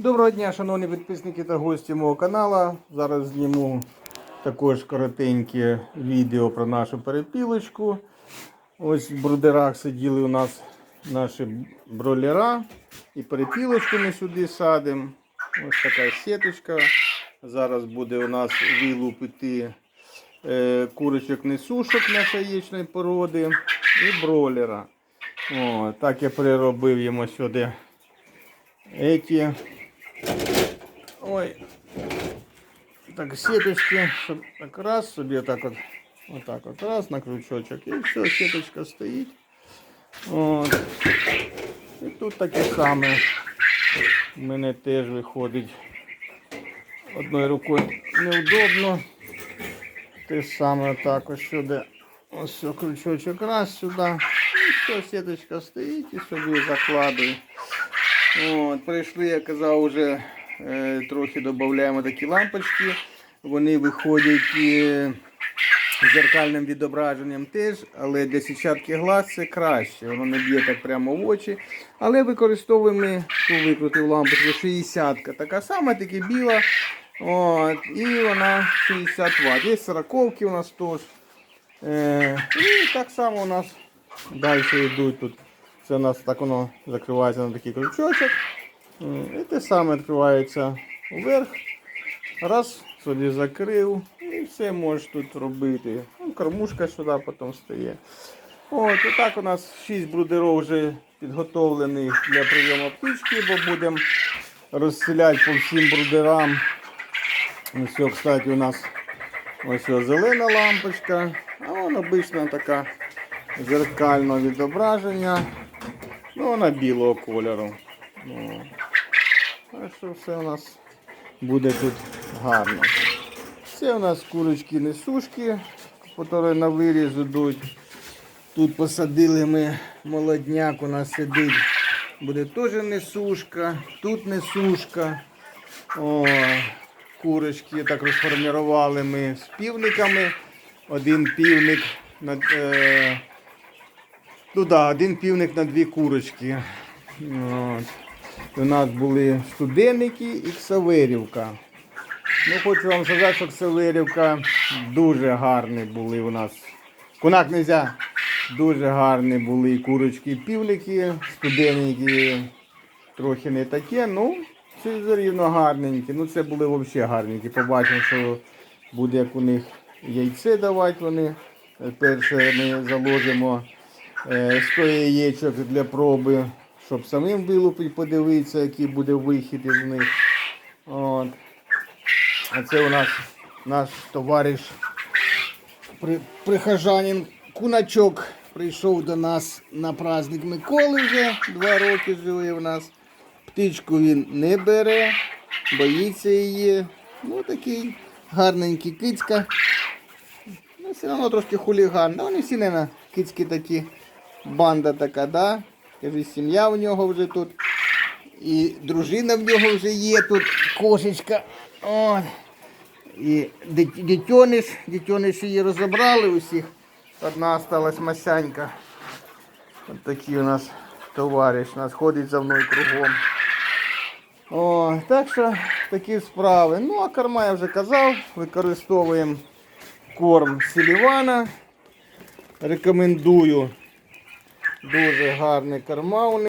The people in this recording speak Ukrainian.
Доброго дня, шановні підписники та гості мого каналу. Зараз зніму також коротеньке відео про нашу перепілочку. Ось в брудерах сиділи у нас наші бролера. І перепілочку ми сюди садимо. Ось така сіточка. Зараз буде у нас вилупити е, курочок несушок нашої яєчної породи і бролера. О, так я переробив йому сюди эти ой. Так сеточки. Щоб так раз собі так от отак от раз на крючочок. І все сеточка стоїть. От. і тут таке саме. В мене теж виходить одною рукою неудобно. Те саме отак ось сюди. Ось все, крючочок раз сюди. І все сеточка стоїть і собі закладую. От, прийшли, я казав, вже трохи додаємо такі лампочки. Вони виходять е, з зеркальним відображенням теж, але для сітчатки глаз це краще. Воно не б'є так прямо в очі. Але використовуємо ту викрутив лампочку 60 така сама, тільки біла. От, і вона 60 Вт. Є 40 у нас теж. Е, і так само у нас далі йдуть тут. Це у нас так воно закривається на такий крючочок. І те саме відкривається вверх. Раз, собі закрив. І все можеш тут робити. Ну, кормушка сюди потім стає. От, і так у нас 6 брудерів вже підготовлених для прийому птички, бо будемо розселяти по всім брудерам. Ось, кстати, у нас ось зелена лампочка, а вона обична така зеркального відображення. Ну, вона білого кольору. Що все у нас буде тут гарно. Це у нас курочки несушки, які на виріз йдуть. Тут посадили ми молодняк, у нас сидить. Буде теж несушка, тут несушка. О, курочки так розформували ми з півниками. Один півник над, е, Ну да, один півник на дві курочки. От. У нас були студенники і Ксаверівка. Ну, хочу вам сказати, що Ксаверівка дуже гарні були у нас. Кунак не можна. Дуже гарні були курочки, півники, студеники трохи не таке, ну, це рівно гарненькі. Ну це були взагалі гарненькі. Побачимо, що буде як у них яйце давати вони. Перше ми заложимо е, 100 яєчок для проби, щоб самим вилупити, подивитися, який буде вихід із них. От. А це у нас наш товариш, при, прихожанин Куначок прийшов до нас на праздник Миколи вже, два роки живе у нас. Птичку він не бере, боїться її. Ну такий гарненький кицька. Ну, все одно трошки хуліган. Ну, вони всі, наверное, кицькі такі. Банда така, да? Кажи, сім'я у нього вже тут. І дружина в нього вже є тут, кошечка. От. І дит- дитьониш, дитьониш її розібрали усіх. Одна осталась масянька. От такий у нас товариш, нас ходить за мною кругом. О, так що такі справи. Ну, а корма я вже казав, використовуємо корм Селівана. Рекомендую. Дуже гарний карма.